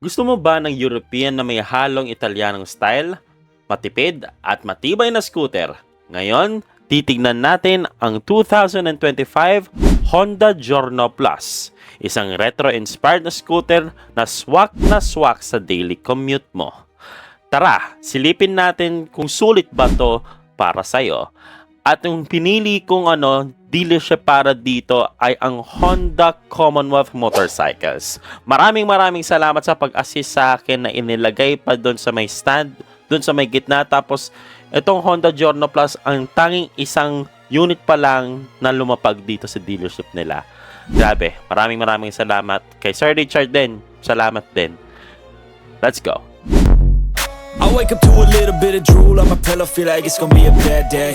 Gusto mo ba ng European na may halong Italianong style, matipid at matibay na scooter? Ngayon, titignan natin ang 2025 Honda Giorno Plus, isang retro-inspired na scooter na swak na swak sa daily commute mo. Tara, silipin natin kung sulit ba to para sa'yo. At yung pinili kong ano, dealership para dito ay ang Honda Commonwealth Motorcycles. Maraming maraming salamat sa pag-assist sa akin na inilagay pa doon sa may stand, doon sa may gitna. Tapos itong Honda Giorno Plus ang tanging isang unit pa lang na lumapag dito sa dealership nila. Grabe, maraming maraming salamat. Kay Sir Richard din, salamat din. Let's go. I wake up to a little bit of drool on my pillow, feel like it's gonna be a bad day.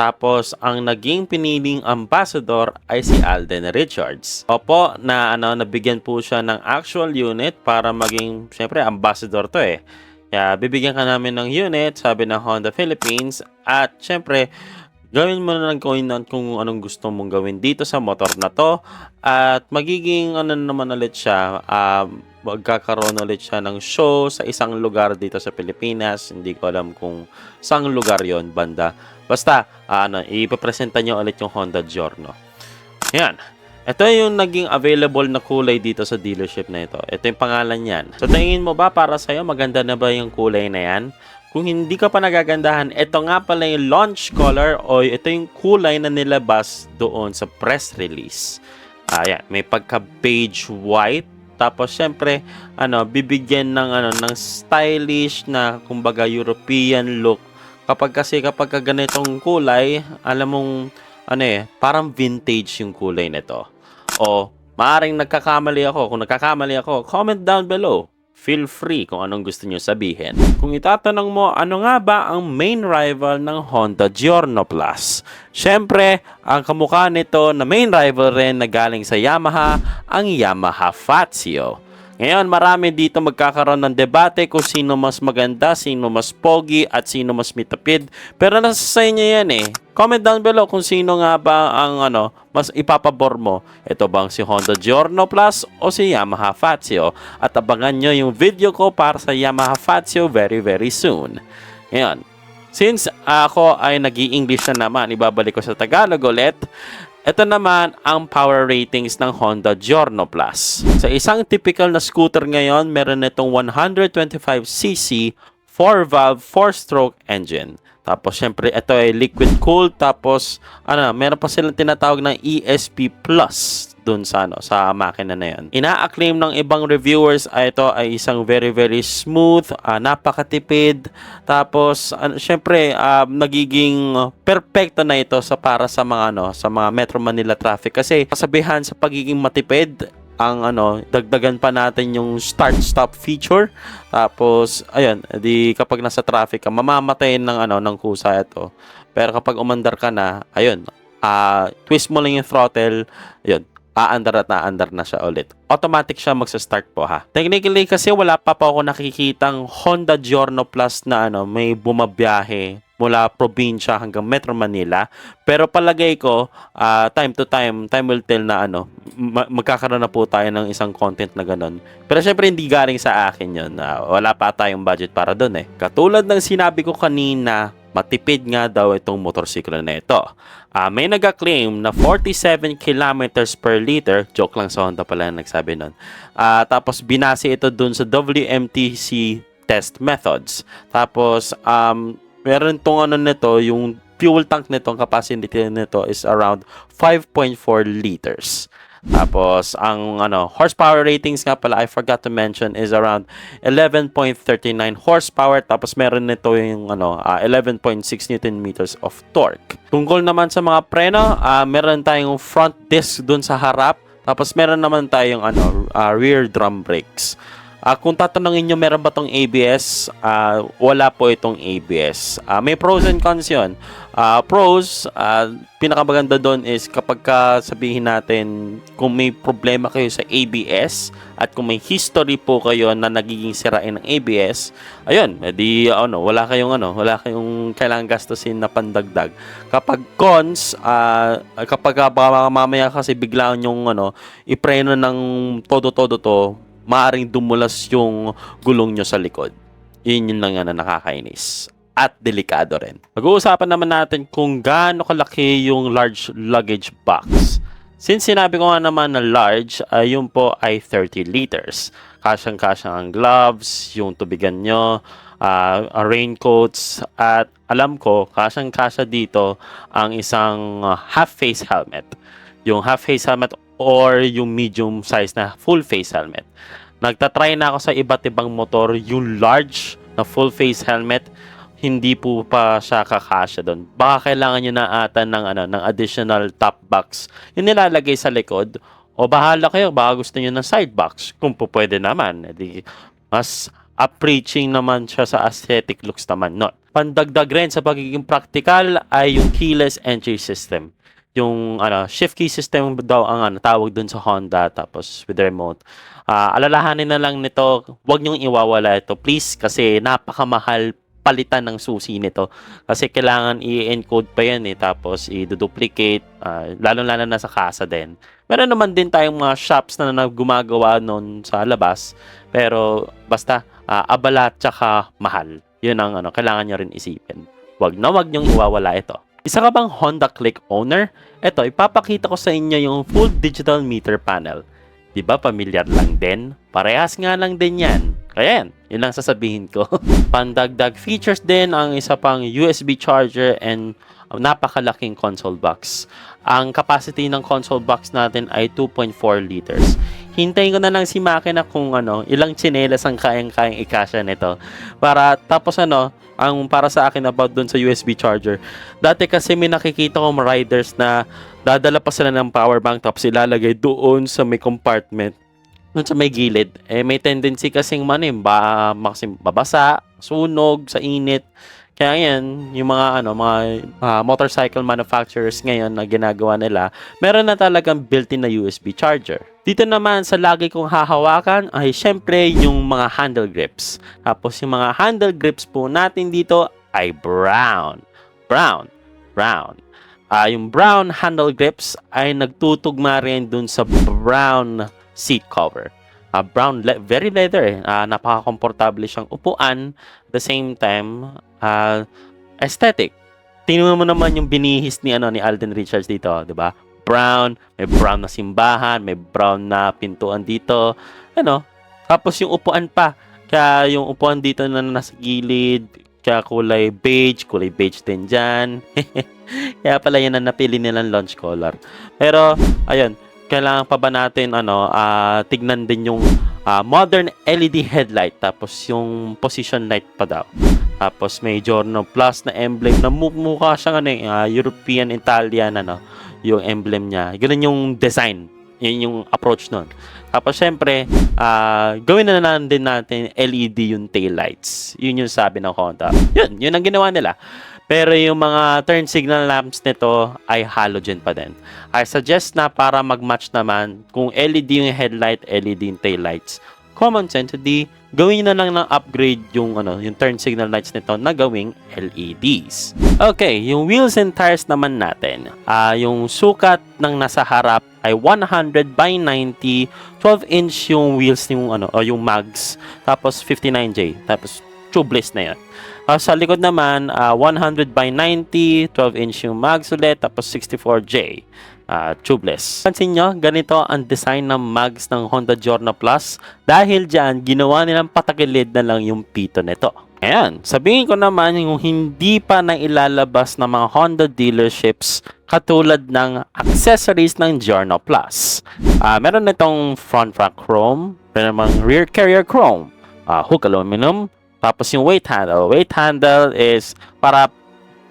Tapos ang naging piniling ambassador ay si Alden Richards. Opo, na ano nabigyan po siya ng actual unit para maging syempre ambassador to eh. Kaya bibigyan ka namin ng unit, sabi ng Honda Philippines at syempre gawin mo na lang kung, kung anong gusto mong gawin dito sa motor na to at magiging ano naman ulit siya um, magkakaroon ulit siya ng show sa isang lugar dito sa Pilipinas hindi ko alam kung saang lugar yon banda basta ah, ano ipapresenta nyo ulit yung Honda Giorno yan ito yung naging available na kulay dito sa dealership na ito. Ito yung pangalan niyan. So tingin mo ba para sa'yo maganda na ba yung kulay na yan? Kung hindi ka pa nagagandahan, ito nga pala yung launch color o ito yung kulay na nilabas doon sa press release. Ayan, may pagka-beige white. Tapos syempre, ano, bibigyan ng ano ng stylish na kumbaga European look. Kapag kasi kapag ka ganitong kulay, alam mong ano eh, parang vintage yung kulay nito. O maaring nagkakamali ako. Kung nagkakamali ako, comment down below. Feel free kung anong gusto nyo sabihin. Kung itatanong mo, ano nga ba ang main rival ng Honda Giorno Plus? Siyempre, ang kamukha nito na main rival rin na galing sa Yamaha, ang Yamaha Fazio. Ngayon, marami dito magkakaroon ng debate kung sino mas maganda, sino mas pogi, at sino mas mitapid. Pero nasa sa inyo yan eh. Comment down below kung sino nga ba ang ano, mas ipapabor mo. Ito bang si Honda Giorno Plus o si Yamaha Fazio? At abangan nyo yung video ko para sa Yamaha Fazio very very soon. Ngayon, since ako ay nag english na naman, ibabalik ko sa Tagalog ulit. Ito naman ang power ratings ng Honda Giorno Plus. Sa isang typical na scooter ngayon, meron itong 125cc 4-valve 4-stroke engine. Tapos syempre ito ay liquid cooled tapos ano, meron pa silang tinatawag ng ESP Plus dun sa ano sa makina na 'yan. Ina-acclaim ng ibang reviewers ay ito ay isang very very smooth, ah, napakatipid. Tapos ano, syempre ah, nagiging perpekto na ito sa para sa mga ano sa mga Metro Manila traffic kasi kasabihan sa pagiging matipid ang ano, dagdagan pa natin yung start-stop feature. Tapos, ayun, di kapag nasa traffic ka, mamamatayin ng ano, ng kusa ito. Pero kapag umandar ka na, ayun, ah twist mo lang yung throttle, ayun, aandar at aandar na siya ulit. Automatic siya magsa-start po ha. Technically kasi wala pa po ako nakikitang Honda Giorno Plus na ano, may bumabiyahe mula probinsya hanggang Metro Manila. Pero palagay ko, ah, time to time, time will tell na ano, ma- magkakaroon na po tayo ng isang content na ganun. Pero syempre hindi galing sa akin yun. Ah, wala pa tayong budget para doon eh. Katulad ng sinabi ko kanina, matipid nga daw itong motorsiklo na ito. Ah, may nag-claim na 47 kilometers per liter. Joke lang sa Honda pala na nagsabi nun. Ah, tapos binase ito dun sa WMTC test methods. Tapos, um, meron tong ano nito, yung fuel tank nito, ang capacity nito is around 5.4 liters. Tapos, ang ano, horsepower ratings nga pala, I forgot to mention, is around 11.39 horsepower. Tapos, meron nito yung ano, ah, 11.6 Newton meters of torque. Tungkol naman sa mga preno, ah, meron tayong front disc dun sa harap. Tapos, meron naman tayong ano, ah, rear drum brakes. Ah, kung tatanungin nyo, meron ba tong ABS? Ah, wala po itong ABS. Ah, may pros and cons yun. Ah, pros, ah, pinakamaganda doon is kapag ka sabihin natin kung may problema kayo sa ABS at kung may history po kayo na nagiging sirain ng ABS, ayun, edi ano, wala kayong ano, wala kayong kailangan gastusin na pandagdag. Kapag cons, ah, kapag ka baka mamaya kasi biglaan yung ano, ipreno ng todo-todo to, maaring dumulas yung gulong nyo sa likod. Yun yun lang na nakakainis. At delikado rin. Pag-uusapan naman natin kung gaano kalaki yung large luggage box. Since sinabi ko nga naman na large, ay yun po ay 30 liters. Kasyang-kasyang ang gloves, yung tubigan nyo, ah, raincoats, at alam ko, kasyang-kasya dito ang isang ah, half-face helmet. Yung half-face helmet or yung medium size na full-face helmet. Nagtatry na ako sa iba't ibang motor, yung large na full-face helmet, hindi po pa siya kakasya doon. Baka kailangan nyo na ata ng, ano, ng additional top box. Yung nilalagay sa likod, o bahala kayo, baka gusto nyo ng side box. Kung po pwede naman, edi mas approaching naman siya sa aesthetic looks naman nun. Pandagdag rin sa pagiging practical ay yung keyless entry system. Yung ano, shift key system daw ang ano, tawag dun sa Honda tapos with remote. Ah, alalahanin na lang nito, wag niyong iwawala ito please kasi napakamahal palitan ng susi nito kasi kailangan i-encode pa yan eh tapos i-duplicate uh, lalo-lalo na sa kasa din. Meron naman din tayong mga shops na, na gumagawa noon sa labas pero basta ah, abala at saka mahal. Yun ang ano, kailangan nyo rin isipin. Wag na wag niyong iwawala ito. Isa ka bang Honda Click owner? Ito, ipapakita ko sa inyo yung full digital meter panel. Di ba pamilyar lang din? Parehas nga lang din yan. Kaya yan, yun lang sasabihin ko. Pandagdag features din ang isa pang USB charger and napakalaking console box. Ang capacity ng console box natin ay 2.4 liters. Hintayin ko na lang si makina kung ano, ilang tsinelas ang kayang-kayang ikasya nito. Para tapos ano, ang para sa akin about dun sa USB charger. Dati kasi may nakikita kong riders na dadala pa sila ng power bank tapos ilalagay doon sa may compartment doon sa may gilid. Eh may tendency kasing man eh, ba, maksim, babasa, sunog, sa init. Kaya yan, yung mga ano, mga ah, motorcycle manufacturers ngayon na ginagawa nila, meron na talagang built-in na USB charger. Dito naman sa lagi kong hahawakan ay syempre yung mga handle grips. Tapos yung mga handle grips po natin dito ay brown. Brown. Brown. Ah, yung brown handle grips ay nagtutugma rin dun sa brown seat cover. Ah, brown, le- very leather. Ah, napaka-komportable siyang upuan. The same time, ah, aesthetic. Tingnan mo naman yung binihis ni ano ni Alden Richards dito, 'di ba? Brown, may brown na simbahan, may brown na pintuan dito. Ano? Tapos yung upuan pa. Kaya yung upuan dito na nasa gilid, kaya kulay beige, kulay beige din dyan. kaya pala yan ang napili nilang launch color. Pero, ayun, kailangan pa ba natin ano ah, tignan din yung ah, modern LED headlight tapos yung position light pa daw. Tapos may Giorno Plus na emblem na mu- mukha siyang ano ah, European Italian ano yung emblem niya. Ganun yung design. Yun yung approach nun. Tapos syempre ah, gawin na lang din natin LED yung tail lights yun yung sabi ng Honda. Yun yun ang ginawa nila pero yung mga turn signal lamps nito ay halogen pa din. I suggest na para mag-match naman, kung LED yung headlight, LED yung tail lights, common sense, di gawin na lang ng upgrade yung ano, yung turn signal lights nito na gawing LEDs. Okay, yung wheels and tires naman natin. Ah, yung sukat ng nasa harap ay 100 by 90, 12 inch yung wheels yung ano, o yung mags, tapos 59J, tapos tubeless na yun. Ah, sa likod naman, ah, 100 by 90, 12 inch yung mags ulit, tapos 64J. ah, tubeless. Pansin nyo, ganito ang design ng mags ng Honda Giorno Plus. Dahil dyan, ginawa nilang patakilid na lang yung pito nito. Ayan, sabihin ko naman yung hindi pa na ilalabas ng mga Honda dealerships katulad ng accessories ng Giorno Plus. Ah, meron nitong front rack chrome, meron namang rear carrier chrome, ah, hook aluminum, tapos yung weight handle. Weight handle is para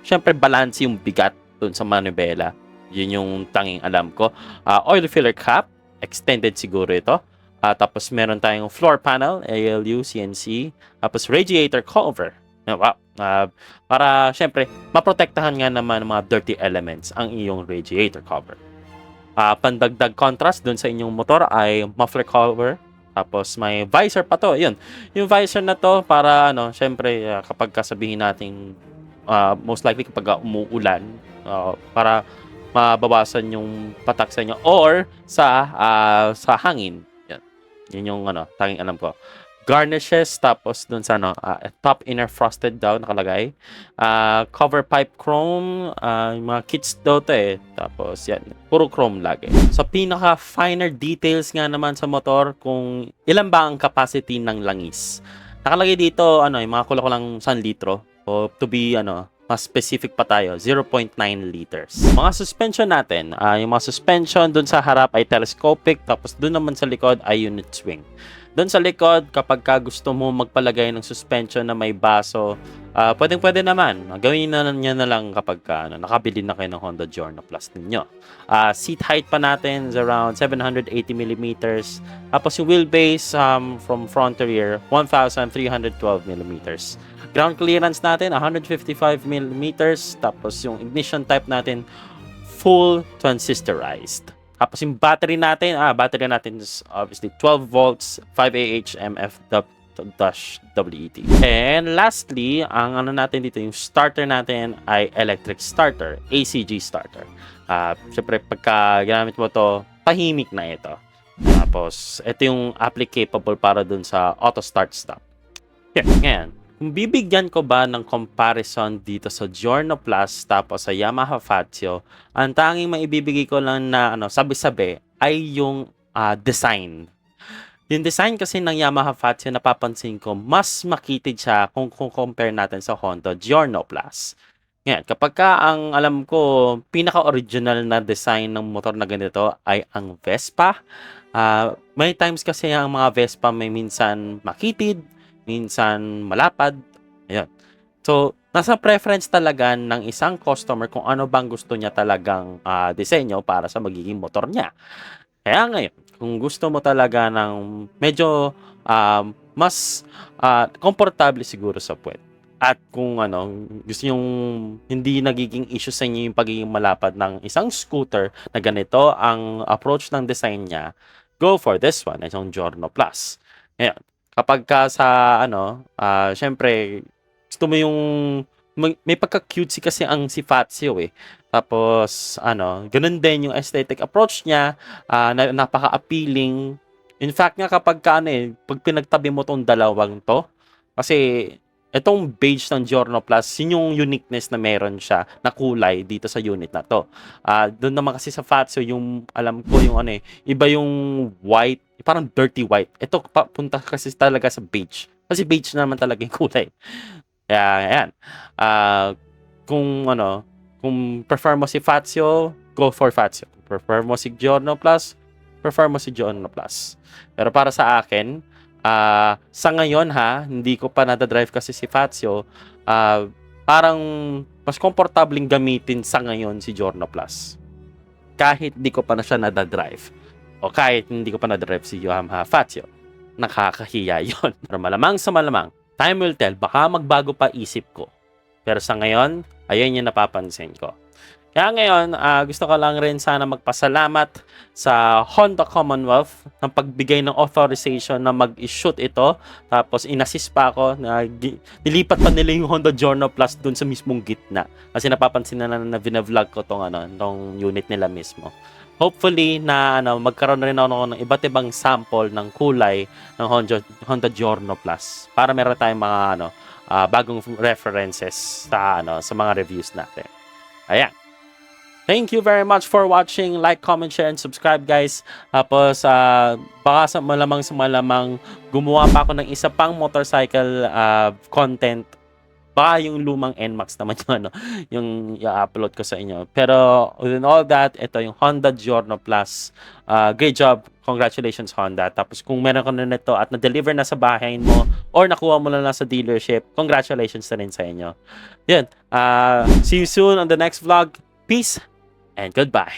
syempre balance yung bigat dun sa manubela. Yun yung tanging alam ko. Ah, oil filler cap, extended siguro ito. Ah, tapos meron tayong floor panel, ALU, CNC. Tapos radiator cover. Ah, Wow. Ah, para syempre, maprotektahan nga naman ng mga dirty elements ang iyong radiator cover. Ah, pandagdag contrast dun sa inyong motor ay muffler cover. Tapos may visor pa to. Yun. Yung visor na to para ano, syempre ah, kapag kasabihin nating ah, most likely kapag umuulan ah, para mabawasan yung patak sa inyo or sa ah, sa hangin. Yan. Yun yung ano, tanging alam ko. Garnishes tapos dun sa ano, ah, top inner frosted daw nakalagay. Ah, cover pipe chrome, ah, yung mga kits daw to eh. Tapos yan, puro chrome lagi. Sa pinaka finer details nga naman sa motor kung ilan ba ang capacity ng langis. Nakalagay dito ano, yung mga kulang-kulang 1 litro o to be ano, mas specific pa tayo, 0.9 liters. Mga suspension natin, ah, yung mga suspension dun sa harap ay telescopic, tapos dun naman sa likod ay unit swing. Doon sa likod, kapag ka gusto mo magpalagay ng suspension na may baso, ah pwedeng pwede naman. Gawin na niya na lang kapag ka, ano, nakabili na kayo ng Honda Giorno Plus ninyo. Ah, seat height pa natin is around 780 millimeters. Tapos yung wheelbase um, from front to rear, 1,312 millimeters. Ground clearance natin, 155 millimeters. Tapos yung ignition type natin, full transistorized. Tapos yung battery natin, ah, battery natin is obviously 12 volts, 5 AH MF dash WET. And lastly, ang ano natin dito, yung starter natin ay electric starter, ACG starter. Ah, syempre pagka ginamit mo to, tahimik na ito. Tapos, ito yung applicable para dun sa auto start stop. Yeah, ngayon, bibigyan ko ba ng comparison dito sa Giorno Plus tapos sa Yamaha Fazio, ang tanging maibibigay ko lang na ano, sabi-sabi ay yung ah, design. Yung design kasi ng Yamaha Fazio napapansin ko mas makitid siya kung, kung compare natin sa Honda Giorno Plus. Ngayon, kapag ka ang alam ko, pinaka-original na design ng motor na ganito ay ang Vespa. Ah, may times kasi ang mga Vespa may minsan makitid, minsan malapad. Ayun. So, nasa preference talaga ng isang customer kung ano bang gusto niya talagang ah, disenyo para sa magiging motor niya. Kaya ngayon, kung gusto mo talaga ng medyo um, mas komportable siguro sa puwet. At kung ano, gusto yung hindi nagiging issue sa inyo yung pagiging malapad ng isang scooter na ganito ang approach ng design niya, go for this one, itong Giorno Plus. Ngayon, kapag ka sa ano, ah syempre, gusto mo yung may, may pagka-cutesy kasi ang si Fazio eh. Tapos, ano, ganun din yung aesthetic approach niya, ah, na, napaka-appealing. In fact nga kapag ka, ano eh, pag pinagtabi mo tong dalawang to, kasi itong beige ng Giorno Plus, yun yung uniqueness na meron siya na kulay dito sa unit na to. Ah, doon naman kasi sa Fazio, yung alam ko yung ano eh, iba yung white, parang dirty white. Ito papunta kasi talaga sa beige. Kasi beige naman talaga yung kulay. Kaya, ayan. Ah, kung ano, kung prefer mo si Fazio, go for Fazio. Kung prefer mo si Giorno Plus, prefer mo si Giorno Plus. Pero para sa akin, ah sa ngayon ha, hindi ko pa nadadrive kasi si Fazio, ah parang mas komportabling gamitin sa ngayon si Giorno Plus. Kahit hindi ko pa na siya nadadrive. O kahit hindi ko pa nadadrive si Yamaha Fazio. Nakakahiya yon. Pero malamang sa malamang, time will tell, baka magbago pa isip ko. Pero sa ngayon, ayun yung napapansin ko. Kaya ngayon, ah, gusto ko lang rin sana magpasalamat sa Honda Commonwealth ng pagbigay ng authorization na mag-shoot ito. Tapos inassist pa ako na nilipat pa nila yung Honda Giorno Plus dun sa mismong gitna. Kasi napapansin na na, na vlog ko tong, ano, tong unit nila mismo. Hopefully na ano, magkaroon rin ako ng iba't ibang sample ng kulay ng Honda, Honda Giorno Plus para meron tayong mga ano, ah, bagong references sa ano sa mga reviews natin. Ayan. Thank you very much for watching. Like, comment, share, and subscribe guys. Tapos, ah, baka sa malamang sa malamang gumawa pa ako ng isa pang motorcycle ah, content. Baka yung lumang NMAX naman yung, ano, yung i-upload ko sa inyo. Pero, within all that, ito yung Honda Giorno Plus. Ah, great job. Congratulations, Honda. Tapos, kung meron ka na nito at na-deliver na sa bahay mo or nakuha mo na lang sa dealership, congratulations na rin sa inyo. Yun. Ah, see you soon on the next vlog. Peace and goodbye.